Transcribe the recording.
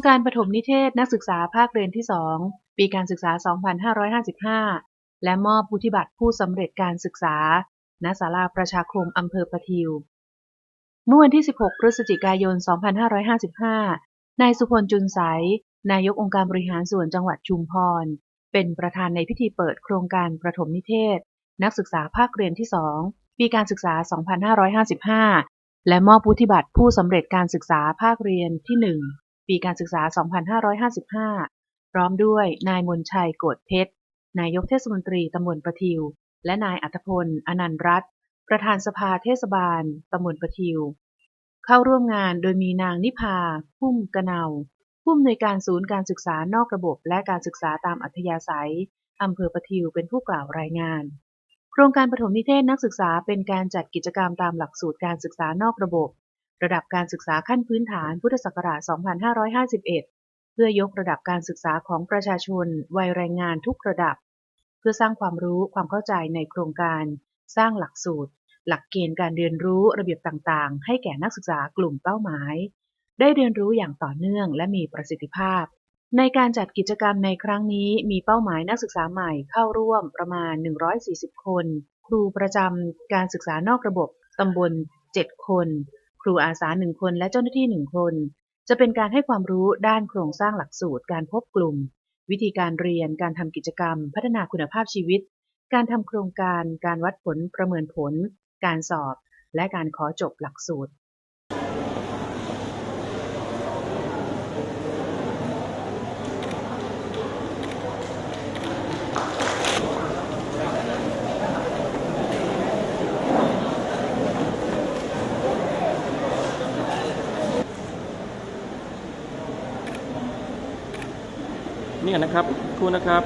งการปฐมนิเทศนักศึกษาภาคเรียนที่ 2 ปีการศึกษา 2555 และมอบพุทธิบัตรผู้สำเร็จการศึกษา ณ ศาลาประชาคมอำเภอประทิว เมื่อวันที่ 16 พฤศจิกายน 2555 นายสุพลจุนใสยนายกองค์การบริหารส่วนจังหวัดชุมพร เป็นประธานในพิธีเปิดโครงการประถมนิเทศ นักศึกษาภาคเรียนที่ 2 ปีการศึกษา 2555 และมอบพุทธิบัตรผู้สำเร็จการศึกษาภาคเรียนที่ 1 ปีการศึกษา 2555 พร้อมด้วยนายมนชัยโกดเพชร นายกเทศมนตรีตำบลประทิว และนายอัธพล อนันต์รัตประธานสภาเทศบาลตำบลประทิว เข้าร่วมงานโดยมีนางนิพาพุ่มกะเนาผู้อำนวยการศูนย์การศึกษานอกระบบ และการศึกษาตามอัธยาศัยอำเภอประทิวเป็นผู้กล่าวรายงาน โครงการปฐมนิเทศนักศึกษาเป็นการจัดกิจกรรมตามหลักสูตรการศึกษานอกระบบ ระดับการศึกษาขั้นพื้นฐานพุทธศักราช 2551 เพื่อยกระดับการศึกษาของประชาชน วัยแรงงานทุกระดับ เพื่อสร้างความรู้ความเข้าใจในโครงการ สร้างหลักสูตร หลักเกณฑ์การเรียนรู้ระเบียบต่างๆ ให้แก่นักศึกษากลุ่มเป้าหมาย ได้เรียนรู้อย่างต่อเนื่องและมีประสิทธิภาพ ในการจัดกิจกรรมในครั้งนี้มีเป้าหมายนักศึกษาใหม่เข้าร่วมประมาณ 140 คน ครูประจำการศึกษานอกระบบตำบล 7 คน ครูอาสาหนึ่งคนและเจ้าหน้าที่หนึ่งคน จะเป็นการให้ความรู้ด้านโครงสร้างหลักสูตร การพบกลุ่ม วิธีการเรียน การทำกิจกรรม พัฒนาคุณภาพชีวิต การทำโครงการ การวัดผลประเมินผล การสอบ และการขอจบหลักสูตร เนี่ยนะครับคู่นะครับ